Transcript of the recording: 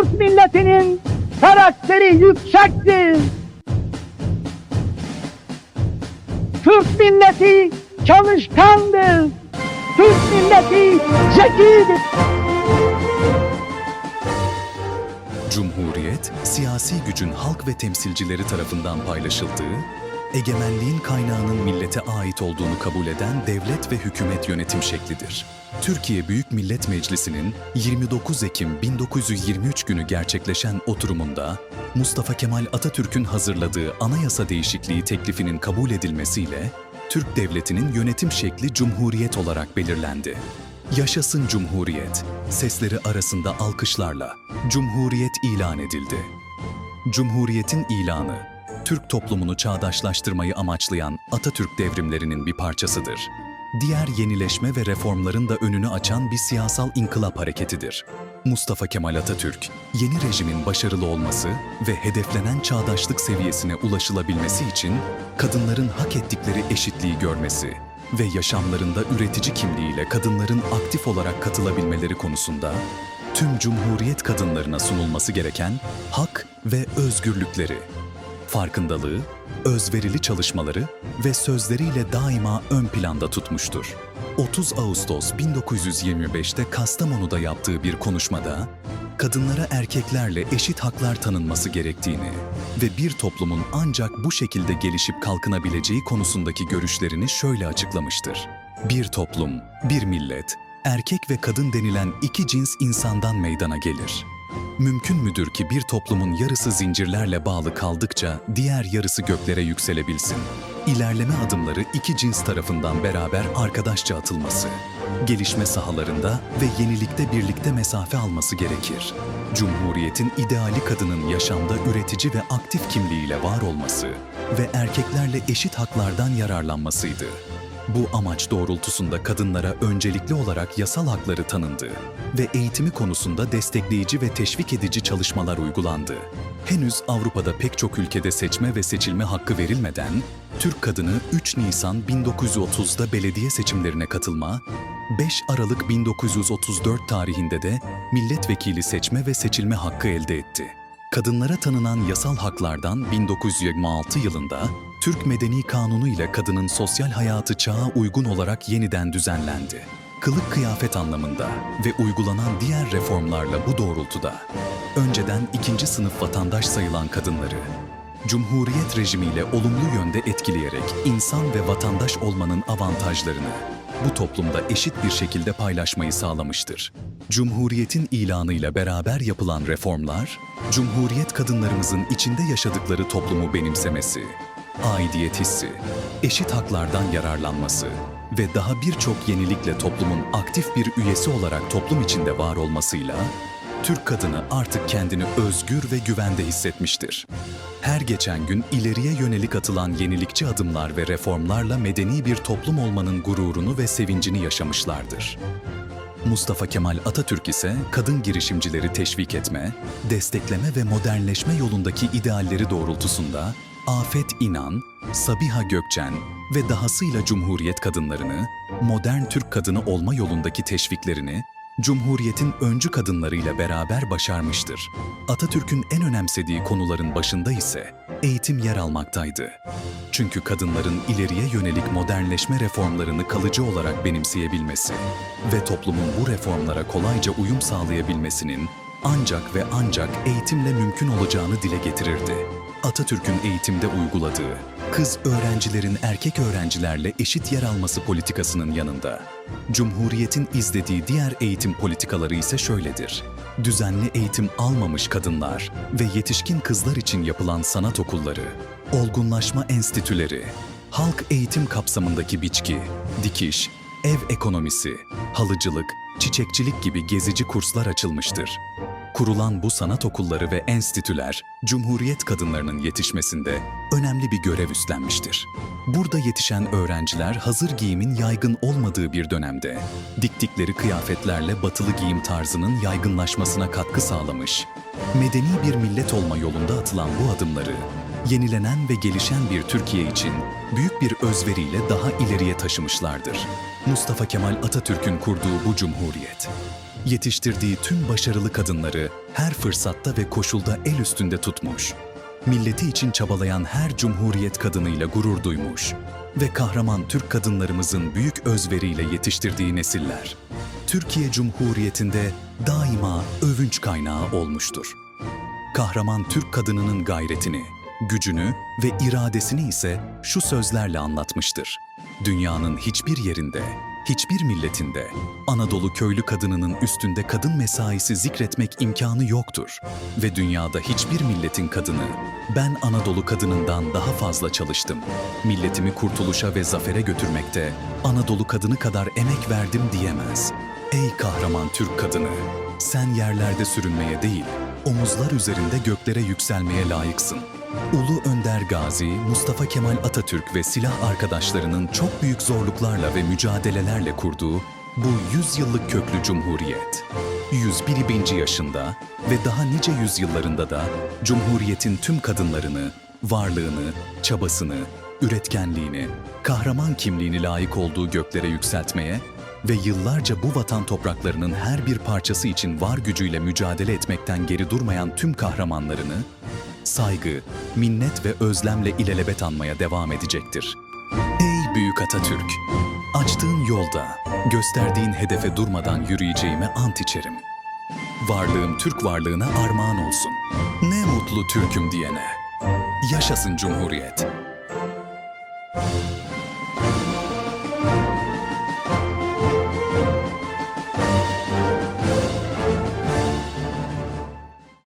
Türk milletinin karakteri yüksektir. Türk milleti çalışkandır. Türk milleti zekidir. Cumhuriyet, siyasi gücün halk ve temsilcileri tarafından paylaşıldığı, egemenliğin kaynağının millete ait olduğunu kabul eden devlet ve hükümet yönetim şeklidir. Türkiye Büyük Millet Meclisi'nin 29 Ekim 1923 günü gerçekleşen oturumunda Mustafa Kemal Atatürk'ün hazırladığı anayasa değişikliği teklifinin kabul edilmesiyle Türk Devleti'nin yönetim şekli Cumhuriyet olarak belirlendi. Yaşasın Cumhuriyet. Sesleri arasında alkışlarla Cumhuriyet ilan edildi. Cumhuriyetin ilanı, Türk toplumunu çağdaşlaştırmayı amaçlayan Atatürk devrimlerinin bir parçasıdır. Diğer yenileşme ve reformların da önünü açan bir siyasal inkılap hareketidir. Mustafa Kemal Atatürk, yeni rejimin başarılı olması ve hedeflenen çağdaşlık seviyesine ulaşılabilmesi için kadınların hak ettikleri eşitliği görmesi, ve yaşamlarında üretici kimliğiyle kadınların aktif olarak katılabilmeleri konusunda tüm Cumhuriyet kadınlarına sunulması gereken hak ve özgürlükleri, farkındalığı, özverili çalışmaları ve sözleriyle daima ön planda tutmuştur. 30 Ağustos 1925'te Kastamonu'da yaptığı bir konuşmada kadınlara erkeklerle eşit haklar tanınması gerektiğini ve bir toplumun ancak bu şekilde gelişip kalkınabileceği konusundaki görüşlerini şöyle açıklamıştır. Bir toplum, bir millet, erkek ve kadın denilen iki cins insandan meydana gelir. Mümkün müdür ki bir toplumun yarısı zincirlerle bağlı kaldıkça diğer yarısı göklere yükselebilsin? İlerleme adımları iki cins tarafından beraber arkadaşça atılması, gelişme sahalarında ve yenilikte birlikte mesafe alması gerekir. Cumhuriyetin ideali kadının yaşamda üretici ve aktif kimliğiyle var olması ve erkeklerle eşit haklardan yararlanmasıydı. Bu amaç doğrultusunda kadınlara öncelikli olarak yasal hakları tanındı ve eğitimi konusunda destekleyici ve teşvik edici çalışmalar uygulandı. Henüz Avrupa'da pek çok ülkede seçme ve seçilme hakkı verilmeden, Türk kadını 3 Nisan 1930'da belediye seçimlerine katılma, 5 Aralık 1934 tarihinde de milletvekili seçme ve seçilme hakkı elde etti. Kadınlara tanınan yasal haklardan 1926 yılında Türk Medeni Kanunu ile kadının sosyal hayatı çağa uygun olarak yeniden düzenlendi. Kılık kıyafet anlamında ve uygulanan diğer reformlarla bu doğrultuda önceden ikinci sınıf vatandaş sayılan kadınları Cumhuriyet rejimiyle olumlu yönde etkileyerek insan ve vatandaş olmanın avantajlarını bu toplumda eşit bir şekilde paylaşmayı sağlamıştır. Cumhuriyetin ilanıyla beraber yapılan reformlar, Cumhuriyet kadınlarımızın içinde yaşadıkları toplumu benimsemesi, aidiyet hissi, eşit haklardan yararlanması ve daha birçok yenilikle toplumun aktif bir üyesi olarak toplum içinde var olmasıyla Türk kadını artık kendini özgür ve güvende hissetmiştir. Her geçen gün ileriye yönelik atılan yenilikçi adımlar ve reformlarla medeni bir toplum olmanın gururunu ve sevincini yaşamışlardır. Mustafa Kemal Atatürk ise kadın girişimcileri teşvik etme, destekleme ve modernleşme yolundaki idealleri doğrultusunda Afet İnan, Sabiha Gökçen ve dahasıyla Cumhuriyet kadınlarını, modern Türk kadını olma yolundaki teşviklerini Cumhuriyetin öncü kadınlarıyla beraber başarmıştır. Atatürk'ün en önemsediği konuların başında ise eğitim yer almaktaydı. Çünkü kadınların ileriye yönelik modernleşme reformlarını kalıcı olarak benimseyebilmesi ve toplumun bu reformlara kolayca uyum sağlayabilmesinin ancak ve ancak eğitimle mümkün olacağını dile getirirdi. Atatürk'ün eğitimde uyguladığı, kız öğrencilerin erkek öğrencilerle eşit yer alması politikasının yanında, Cumhuriyet'in izlediği diğer eğitim politikaları ise şöyledir. Düzenli eğitim almamış kadınlar ve yetişkin kızlar için yapılan sanat okulları, olgunlaşma enstitüleri, halk eğitim kapsamındaki biçki, dikiş, ev ekonomisi, halıcılık, çiçekçilik gibi gezici kurslar açılmıştır. Kurulan bu sanat okulları ve enstitüler, Cumhuriyet kadınlarının yetişmesinde önemli bir görev üstlenmiştir. Burada yetişen öğrenciler hazır giyimin yaygın olmadığı bir dönemde, diktikleri kıyafetlerle batılı giyim tarzının yaygınlaşmasına katkı sağlamış, medeni bir millet olma yolunda atılan bu adımları, yenilenen ve gelişen bir Türkiye için büyük bir özveriyle daha ileriye taşımışlardır. Mustafa Kemal Atatürk'ün kurduğu bu cumhuriyet, yetiştirdiği tüm başarılı kadınları her fırsatta ve koşulda el üstünde tutmuş, milleti için çabalayan her cumhuriyet kadınıyla gurur duymuş ve kahraman Türk kadınlarımızın büyük özveriyle yetiştirdiği nesiller, Türkiye Cumhuriyeti'nde daima övünç kaynağı olmuştur kahraman Türk kadınının gayretini, gücünü ve iradesini ise şu sözlerle anlatmıştır. Dünyanın hiçbir yerinde, hiçbir milletinde Anadolu köylü kadınının üstünde kadın mesaisi zikretmek imkanı yoktur ve dünyada hiçbir milletin kadını ben Anadolu kadınından daha fazla çalıştım. Milletimi kurtuluşa ve zafere götürmekte Anadolu kadını kadar emek verdim diyemez. Ey kahraman Türk kadını, sen yerlerde sürünmeye değil, omuzlar üzerinde göklere yükselmeye layıksın. Ulu Önder Gazi, Mustafa Kemal Atatürk ve silah arkadaşlarının çok büyük zorluklarla ve mücadelelerle kurduğu bu 100 yıllık köklü cumhuriyet. 101 binci yaşında ve daha nice yüzyıllarında da Cumhuriyet'in tüm kadınlarını, varlığını, çabasını, üretkenliğini, kahraman kimliğini layık olduğu göklere yükseltmeye ve yıllarca bu vatan topraklarının her bir parçası için var gücüyle mücadele etmekten geri durmayan tüm kahramanlarını saygı, minnet ve özlemle ilelebet anmaya devam edecektir. Ey büyük Atatürk! Açtığın yolda, gösterdiğin hedefe durmadan yürüyeceğime ant içerim. Varlığım Türk varlığına armağan olsun. Ne mutlu Türk'üm diyene. Yaşasın Cumhuriyet!